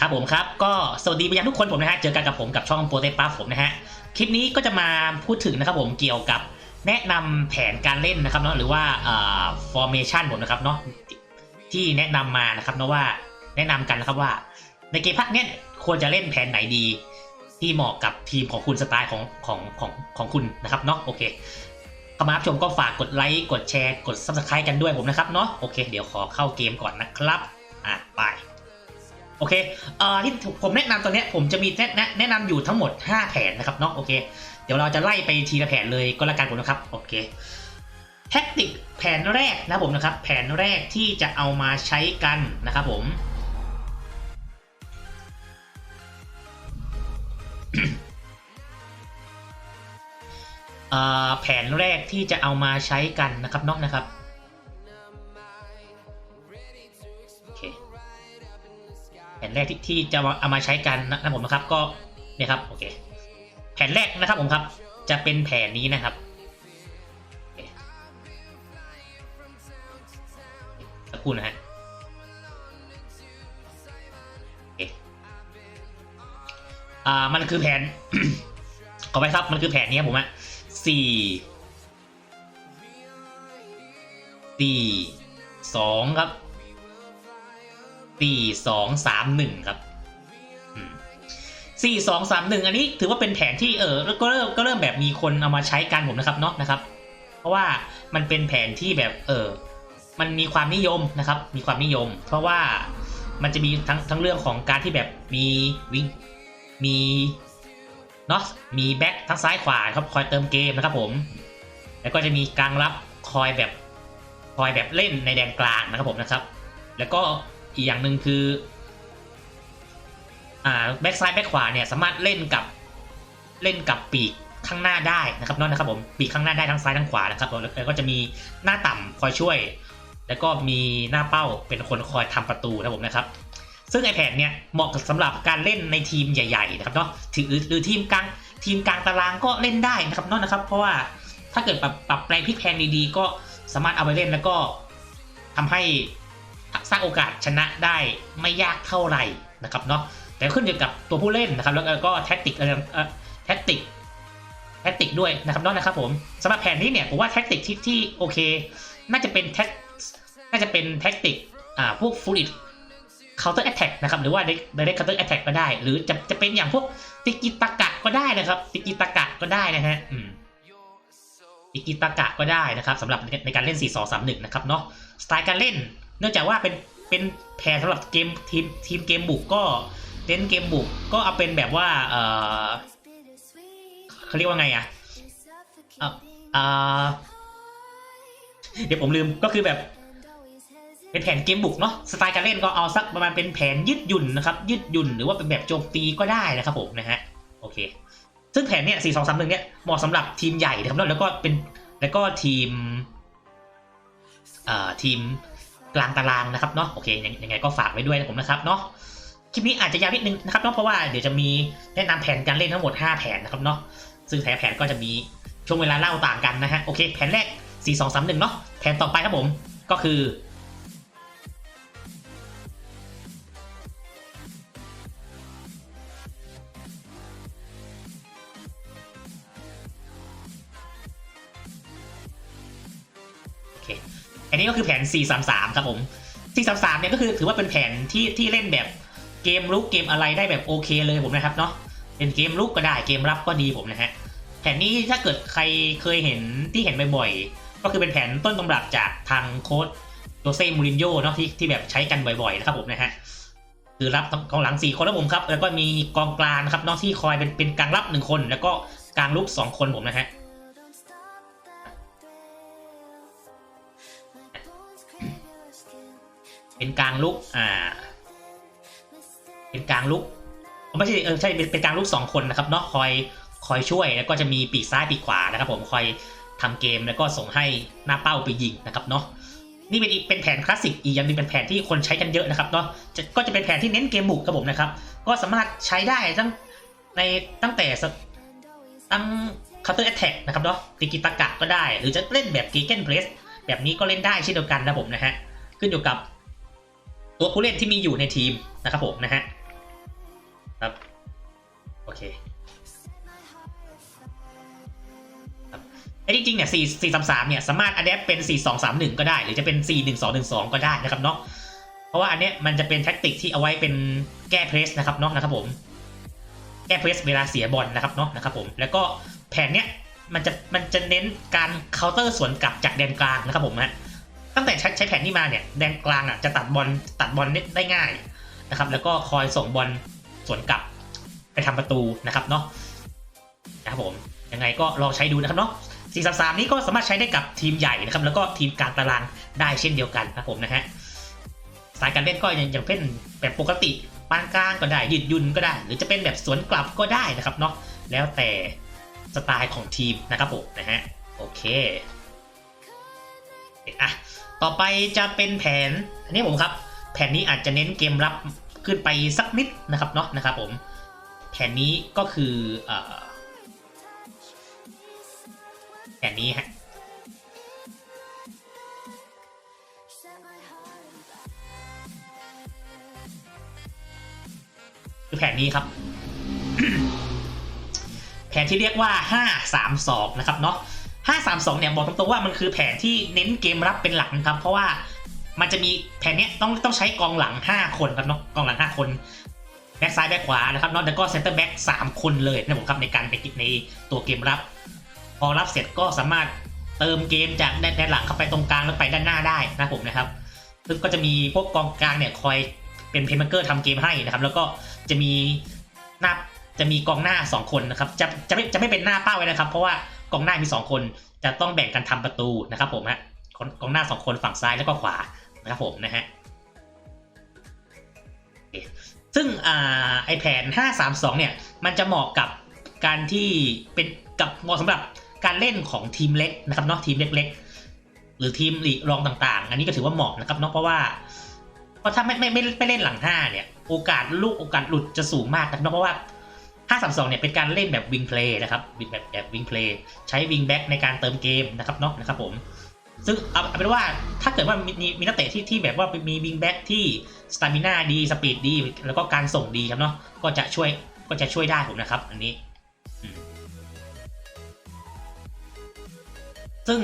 ครับผมครับ ก็สวัสดีไปยังทุกคนผมนะฮะ เจอกันกับผมกับช่องโปรเตป้าผมนะฮะ คลิปนี้ก็จะมาพูดถึงนะครับผมเกี่ยวกับแนะนำแผนการเล่นนะครับเนาะหรือว่าเอ่อ formation ผมนะครับเนาะที่แนะนำมานะครับเนาะว่าแนะนำกันนะครับว่า ในเกมพักเนี้ยควรจะเล่นแผนไหนดี ที่เหมาะกับทีมของคุณสไตล์ของของของของคุณนะครับเนาะโอเคเข้ามารับชมก็ฝากกดไลค์กดแชร์กด subscribe กันด้วยผมนะครับเนาะโอเค เดี๋ยวขอเข้าเกมก่อนนะครับอะไป อเคเอ่อที่ผมแนะนำตัวเนี้ยผมจะมีแนะแนะนำอยู่ทั้งหมด 5 แผนนะครับเนาะโอเค เดี๋ยวเราจะไล่ไปทีละแผนเลยก็แล้วกันผมนะครับโอเคแท็กติกแผนแรกนะผมนะครับ แผนแรกที่จะเอามาใช้กันนะครับผมเอ่อแผนแรกที่จะเอามาใช้กันนะครับนอกนะครับ ผนแรกที่ที่จะเอามาใช้กันนะผมนะครับก็เนี่ยครับโอเคแผนแรกนะครับผมครับ จะเป็นแผนนี้นะครับโอเคสักครู่นะฮะโอเคอ่ามันคือแผนขอไปครับมันคือแผนนี้ครับผมอะสี่สี่สองครับ สี่สองสามหนึ่งครับสี่สองสามหนึ่งอันนี้ถือว่าเป็นแผนที่เออก็เริ่มก็เริ่มแบบมีคนเอามาใช้กันผมนะครับเนาะนะครับ เพราะว่ามันเป็นแผนที่แบบเออมันมีความนิยมนะครับ มีความนิยม เพราะว่ามันจะมีทั้งทั้งเรื่องของการที่แบบมีวิ่งมีเนาะมีแบ็คทั้งซ้ายขวาครับคอยเติมเกมนะครับผม แล้วก็จะมีกลางรับคอยแบบคอยแบบเล่นในแดนกลางนะครับผมนะครับ แล้วก็ อีกอย่างหนึ่งคืออ่าแบ็กซ้ายแบ็กขวาเนี่ยสามารถเล่นกับเล่นกับปีกข้างหน้าได้นะครับนั่นนะครับผมปีกข้างหน้าได้ทั้งซ้ายทั้งขวานะครับผมแล้วก็จะมีหน้าต่ำคอยช่วย แล้วก็มีหน้าเป้าเป็นคนคอยทำประตูนะครับผมนะครับ ซึ่งไอแผนเนี่ยเหมาะกับสำหรับการเล่นในทีมใหญ่ๆนะครับเนาะถือหรือทีมกลางทีมกลางตารางก็เล่นได้นะครับนาะนะครับ เพราะว่าถ้าเกิดปรับปรับแปลงพลิกแพลงดีๆก็สามารถเอาไปเล่นแล้วก็ทำให้ สร้างโอกาสชนะได้ไม่ยากเท่าไหร่นะครับเนาะแต่ขึ้นอยู่กับตัวผู้เล่นนะครับ แล้วก็แท็กติกอะไรแท็กติกแท็กติกด้วยนะครับเนาะนะครับผมสำหรับแผนนี้เนี่ยผมว่าแท็กติกที่ที่โอเค น่าจะเป็นแท็กน่าจะเป็นแท็กติกอ่าพวกฟูลิตเคาน์เตอร์แอตแทกนะครับหรือว่าเด็กเคาน์เตอร์แอตแทกก็ได้ หรือจะจะเป็นอย่างพวกติกิตากะก็ได้นะครับ ติกิตากะก็ได้นะฮะอืมติกิตากะก็ได้นะครับสำหรับในการเล่น 4 2 3 1 นะครับเนาะสไตล์การเล่น เนื่องจากว่าเป็นเป็นแผนสำหรับเกมทีมทีมเกมบุกก็เล่นเกมบุกก็เอาเป็นแบบว่าเออเขาเรียกว่าไงอะเดี๋ยวผมลืมก็คือแบบเป็นแผนเกมบุกเนาะสไตล์การเล่นก็เอาสักประมาณเป็นแผนยืดหยุ่นนะครับ ยืดหยุ่นหรือว่าเป็นแบบโจมตีก็ได้นะครับผมนะฮะโอเค ซึ่งแผนเนี้ยสี่สองสามหนึ่งเนี้ยเหมาะสำหรับทีมใหญ่นะครับแล้วก็เป็นแล้วก็ทีมอ่าทีม กลางตารางนะครับเนาะโอเคยังไงก็ฝากไว้ด้วยนะผมนะครับเนาะคลิปนี้อาจจะยาวนิดนึงนะครับเนาะเพราะว่าเดี๋ยวจะมีแนะนำแผนการเล่นทั้งหมด 5 แผนนะครับเนาะซึ่งแต่แผนก็จะมีช่วงเวลาเล่าต่างกันนะฮะโอเคแผนแรก 4 2 3 1เนาะแผนต่อไปครับผมก็คือโอเค นนี้ก็คือแผน 433 ครับผม 433 เนี่ยก็คือถือว่าเป็นแผนที่ที่เล่นแบบเกมลุกเกมอะไรได้แบบโอเคเลยผมนะครับเนาะ เป็นเกมลุกก็ได้เกมรับก็ดีผมนะฮะ แผนนี้ถ้าเกิดใครเคยเห็นที่เห็นบ่อยๆ ก็คือเป็นแผนต้นตำรับจากทางโค้ชโจเซ่มูรินโญ่เนาะที่ที่แบบใช้กันบ่อยๆนะครับผมนะฮะคือรับกองหลัง4คนแล้วผมครับ แล้วก็มีกองกลางนะครับนาะที่คอยเป็นเป็นกลางรับ1คน แล้วก็กลางลุก2คนผมนะฮะ เป็นกลางลุกอ่า เป็นกลางลุกไม่ใช่เออใช่เป็นกลางลุกสองคนนะครับเนาะคอยคอยช่วยแล้วก็จะมีปีกซ้ายปีกขวานะครับ ผมคอยทำเกมแล้วก็ส่งให้หน้าเป้าไปยิงนะครับเนาะนี่เป็นอีกเป็นแผนคลาสสิกอีกอย่างนึงเป็นแผนที่คนใช้กันเยอะนะครับเนาะจะก็จะเป็นแผนที่เน้นเกมบุกครับผมนะครับ ก็สามารถใช้ได้ทั้งในตั้งแต่ตั้ง counter attack นะครับเนาะติกิตากะก็ได้ หรือจะเล่นแบบ g e g e n press แบบนี้ก็เล่นได้เช่นเดียวกันนะผมนะฮะขึ้นอยู่กับ ตัวผู้เล่นที่มีอยู่ในทีมนะครับผมนะฮะครับโอเคไอ้จริงๆเนี่ยสี่สี่สามสามเนี่ยสามารถอัดแอปเป็นสี่สองสามหนึ่งก็ได้ หรือจะเป็นสี่หนึ่งสองหนึ่งสองก็ได้นะครับเนาะเพราะว่าอันเนี้ยมันจะเป็นแท็กติกที่เอาไว้เป็นแก้เพรสนะครับเนาะนะครับผมแก้เพรสเวลาเสียบอลนะครับเนาะนะครับผมแล้วก็แผนเนี้ยมันจะมันจะเน้นการเคาน์เตอร์สวนกลับจากแดนกลางนะครับผมฮะ ตั้งแต่ใช้แผนนี้มาเนี่ยแดนกลางอะจะตัดบอลตัดบอลได้ง่ายนะครับ แล้วก็คอยส่งบอลสวนกลับไปทำประตูนะครับเนาะนะครับผมยังไงก็ลองใช้ดูนะครับเนาะ4 3 3 นี้ก็สามารถใช้ได้กับทีมใหญ่นะครับ แล้วก็ทีมกลางตารางได้เช่นเดียวกันนะครับผมนะฮะสายการเล่นก็อย่างอย่างเป็นแบบปกติปานกลางก็ได้ยืดยุ่นก็ได้ หรือจะเป็นแบบสวนกลับก็ได้นะครับเนาะแล้วแต่สไตล์ของทีมนะครับผมนะฮะโอเค อะต่อไปจะเป็นแผนอันนี้ผมครับ แผนนี้อาจจะเน้นเกมรับขึ้นไปสักนิดนะครับเนาะนะครับผมแผนนี้ก็คืออแผนนี้ฮะคือแผนนี้ครับ แผนที่เรียกว่า 532 นะครับเนาะ 532 เนี่ยบอกตรงๆว่ามันคือแผนที่เน้นเกมรับเป็นหลักนะครับ เพราะว่ามันจะมีแผนเนี้ยต้องต้องใช้กองหลัง 5 คนครับเนาะกองหลัง 5 คนแบ็กซ้ายแบ็กขวานะครับเนาะแล้วก็เซนเตอร์แบ็ก3คนเลยนะผมครับในการไปกิในตัวเกมรับ พอรับเสร็จก็สามารถเติมเกมจากด้านหลังเข้าไปตรงกลางแล้วไปด้านหน้าได้นะผมนะครับซึ่งก็จะมีพวกกองกลางเนี่ยคอยเป็นเพย์เมเกอร์ทำเกมให้นะครับ แล้วก็จะมีหน้าจะมีกองหน้า 2 คนนะครับจะจะไม่จะไม่เป็นหน้าเป้าไว้นะครับ เพราะว่า กองหน้ามี 2 คน จะต้องแบ่งกันทำประตูนะครับผมฮะกกองหน้า 2 คนฝั่งซ้ายแล้วก็ขวานะครับผมนะฮะซึ่งไอแผน 532 เนี่ย มันจะเหมาะกับการที่เป็นกับเหมาะสำหรับการเล่นของทีมเล็กนะครับเนาะทีมเล็ก ๆ หรือทีมลีรองต่าง ๆ อันนี้ก็ถือว่าเหมาะนะครับเนาะเพราะว่าเพราะถ้าไม่ไม่ไม่ไม่เล่นหลังห้าเนี่ย โอกาสลูกโอกาสหลุดจะสูงมากนะครับเพราะว่า 532เนี่ยเป็นการเล่นแบบวิงเพลย์นะครับแบบแบบวิงเพลย์ใช้วิงแบ็กในการเติมเกมนะครับเนาะนะครับผมซึ่งเอาเป็นว่าถ้าเกิดว่ามีมีนักเตะที่ที่แบบว่ามีวิงแบ็กที่สตามิน่าดีสปีดดี แล้วก็การส่งดีครับเนาะก็จะช่วยก็จะช่วยได้ผมนะครับ อันนี้ ซึ่ง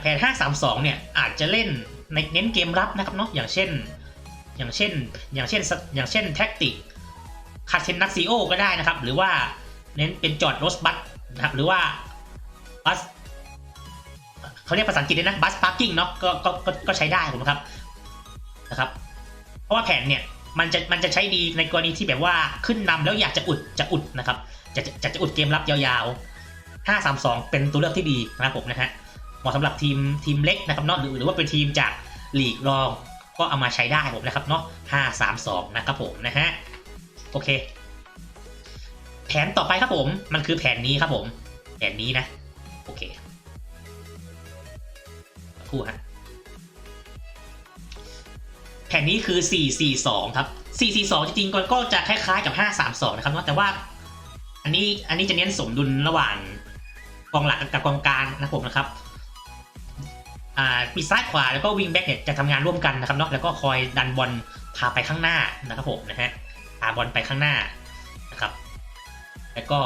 แผน 532 เนี่ยอาจจะเล่นในเน้นเกมรับนะครับเนาะอย่างเช่น อย่างเช่นอย่างเช่นอย่างเช่นแท็กติก คาเทนนักซีโอก็ได้นะครับ หรือว่าเน้นเป็นจอดรถบัสนะครับหรือว่าบัสเขาเรียกภาษาอังกฤษเลยนะบัสพาร์กิ้งเนาะก็ก็ก็ก็ใช้ได้ผมนะครับนะครับ เพราะว่าแผนเนี่ยมันจะมันจะใช้ดีในกรณีที่แบบว่าขึ้นนำแล้วอยากจะอุดจะอุดนะครับจะจะจะอุดเกมรับยาวๆ 532 เป็นตัวเลือกที่ดีนะครับผมนะฮะเหมาะสำหรับทีมทีมเล็กนะครับเนาะหรือหรือว่าเป็นทีมจากลีกรองก็เอามาใช้ได้ผมนะครับเนาะ532 นะครับผมนะฮะ โอเค แผนต่อไปครับผม มันคือแผนนี้ครับผม แผนนี้นะ โอเคคู่ฮะแผนนี้คือ 442 ครับ 442 จริงๆก็จะคล้ายๆกับ 532 นะครับเนาะแต่ว่า อันนี้อันนี้จะเน้นสมดุลระหว่างกองหลักกับกองกลางนะผมนะครับอ่าปีซ้ายขวาแล้วก็วิงแบ็กเนี่ยจะทำงานร่วมกันนะครับเนาะแล้วก็คอยดันบอลพาไปข้างหน้านะครับผมนะฮะาบอลไปข้างหน้านะครับ แล้วก็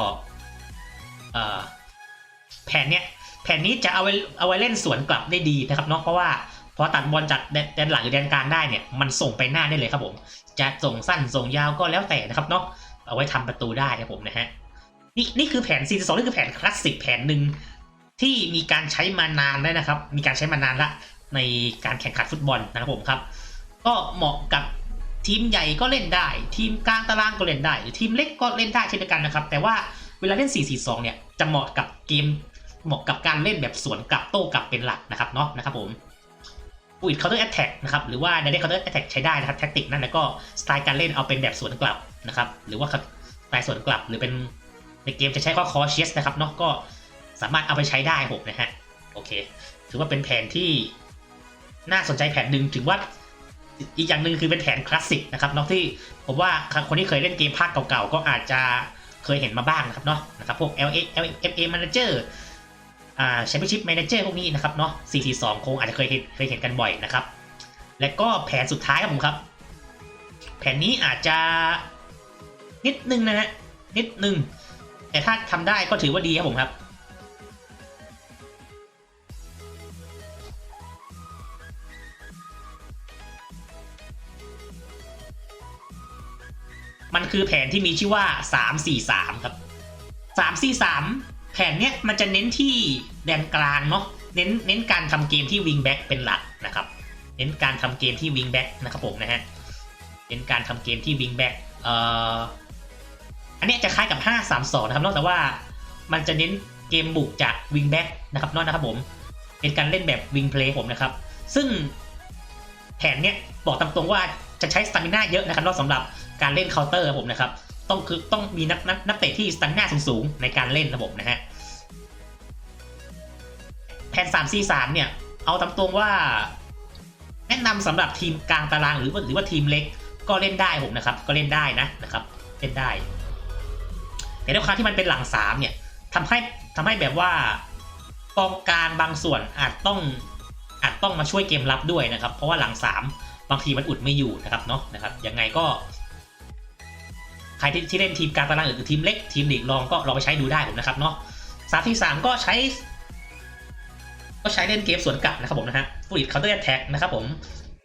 แผนเนี้ยแผนนี้จะเอาไว้เอาไว้เล่นสวนกลับได้ดีนะครับเนาะเพราะว่าพอตัดบอลจากแดนแดนหลังหรือแดนกลางได้เนี่ยมันส่งไปหน้าได้เลยครับผม จะส่งสั้นส่งยาวก็แล้วแต่นะครับเนาะเอาไว้ทำประตูได้ครับผมนะฮะนี่นี่คือแผน4 2นี่คือแผนคลาสสิกแผนหนึ่งที่มีการใช้มานานแล้วนะครับ มีการใช้มานานละในการแข่งขันฟุตบอลนะครับผมครับ ก็เหมาะกับ ทีมใหญ่ก็เล่นได้ ทีมกลางตารางก็เล่นได้ หรือทีมเล็กก็เล่นได้เช่นเดียวกันนะครับ แต่ว่าเวลาเล่น 4-4-2 เนี่ย จะเหมาะกับเกม เหมาะกับการเล่นแบบสวนกลับโต้กลับเป็นหลักนะครับเนาะนะครับผมอุดเคาน์เตอร์แอตแทกนะครับ หรือว่าในเล่นเคาน์เตอร์แอตแทกใช้ได้นะครับแท็กติกนั่นแล้วก็สไตล์การเล่นเอาเป็นแบบสวนกลับนะครับ หรือว่าสไตล์สวนกลับหรือเป็นในเกมจะใช้ข้อคอเชสนะครับเนาะก็สามารถเอาไปใช้ได้ผมนะฮะ โอเค ถือว่าเป็นแผนที่น่าสนใจแผนหนึ่งถึงว่า อีกอย่างหนึ่งคือเป็นแผนคลาสสิกนะครับเนาะที่ผมว่าคนที่เคยเล่นเกมภาคเก่าๆก็อาจจะเคยเห็นมาบ้างนะครับเนาะนะครับพวก L A L F A Manager อ่า Championship Manager พวกนี้นะครับเนาะ442 คงอาจจะเคยเห็นเคยเห็นกันบ่อยนะครับ และก็แผนสุดท้ายครับผมครับ แผนนี้อาจจะนิดนึงนะฮะนิดนึงแต่ถ้าทำได้ก็ถือว่าดีครับผมครับ มันคือแผนที่มีชื่อว่า 343 ครับ 343 แผนเนี้ยมันจะเน้นที่แดนกลางเนาะเน้นเน้นการทำเกมที่วิงแบ็กเป็นหลักนะครับ เน้นการทำเกมที่วิงแบ็กนะครับผมนะฮะเน้นการทำเกมที่วิงแบ็กเอ่ออันเนี้ยจะคล้ายกับ 532 นะครับนอกจากว่ามันจะเน้นเกมบุกจากวิงแบ็กนะครับนอกนะครับผมเป็นการเล่นแบบวิงเพลย์ผมนะครับ ซึ่งแผนเนี้ยบอกตามตรงว่า จะใช้สตามิน่าเยอะนะครับนอกสำหรับการเล่นเคาน์เตอร์ผมนะครับต้องคือต้องมีนักนักนักเตะที่สตามิน่าสูงๆในการเล่นระบบนะฮะแผน3 4 3เนี่ยเอาตามตรงว่า แนะนำสำหรับทีมกลางตารางหรือว่าหรือว่าทีมเล็กก็เล่นได้ผมนะครับ ก็เล่นได้นะนะครับ เล่นได้ แต่ด้วยความที่มันเป็นหลังสามเนี่ยทำให้ทำให้แบบว่ากองกลางบางส่วนอาจต้องอาจต้องมาช่วยเกมรับด้วยนะครับ เพราะว่าหลังสาม บางทีมันอุดไม่อยู่นะครับเนาะนะครับยังไงก็ ใครที่ที่เล่นทีมกางตารางหรือทีมเล็กทีมหลีกรองก็ลองไปใช้ดูได้ผมนะครับเนาะสาที่สามก็ใช้ ก็ใช้เล่นเกมสวนกลับนะครับผมนะฮะฟูลิตเคาน์เตอร์แอทแทกนะครับผม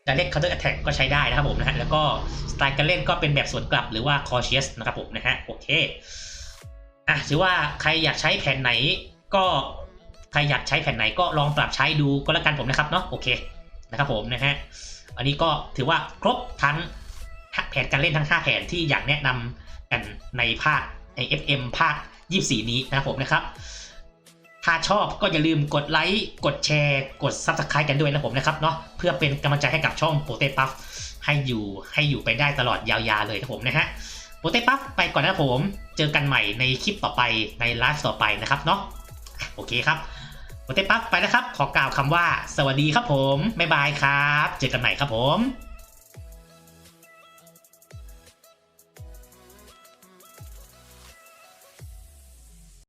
จะเล่นเคาน์เตอร์แอทแทกก็ใช้ได้นะครับผมนะฮะแล้วก็สไตล์การเล่นก็เป็นแบบสวนกลับหรือว่าคอเชียสนะครับผมนะฮะโอเคอะถือว่าใครอยากใช้แผนไหนก็ใครอยากใช้แผนไหนก็ลองปรับใช้ดูก็แล้วกันผมนะครับเนาะโอเคนะครับผมนะฮะ อันนี้ก็ถือว่าครบทั้งแผนการเล่นทั้ง 5 แผนที่อยากแนะนำกันในภาคใน FM ภาค 24 นี้นะครับผมนะครับ ถ้าชอบก็อย่าลืมกดไลค์ กดแชร์ กด Subscribe กันด้วยนะผมนะครับเนาะเพื่อเป็นกำลังใจให้กับช่องโปเตปัฟให้อยู่ให้อยู่ไปได้ตลอดยาวๆเลยนะผมนะฮะโปเตปัฟไปก่อนนะผม เจอกันใหม่ในคลิปต่อไปในไลฟ์ต่อไปนะครับเนาะโอเคครับ โอเต้ปักไปแล้วครับ ขอกล่าวคำว่า สวัสดีครับผม บ๊ายบายครับ เจอกันใหม่ครับผม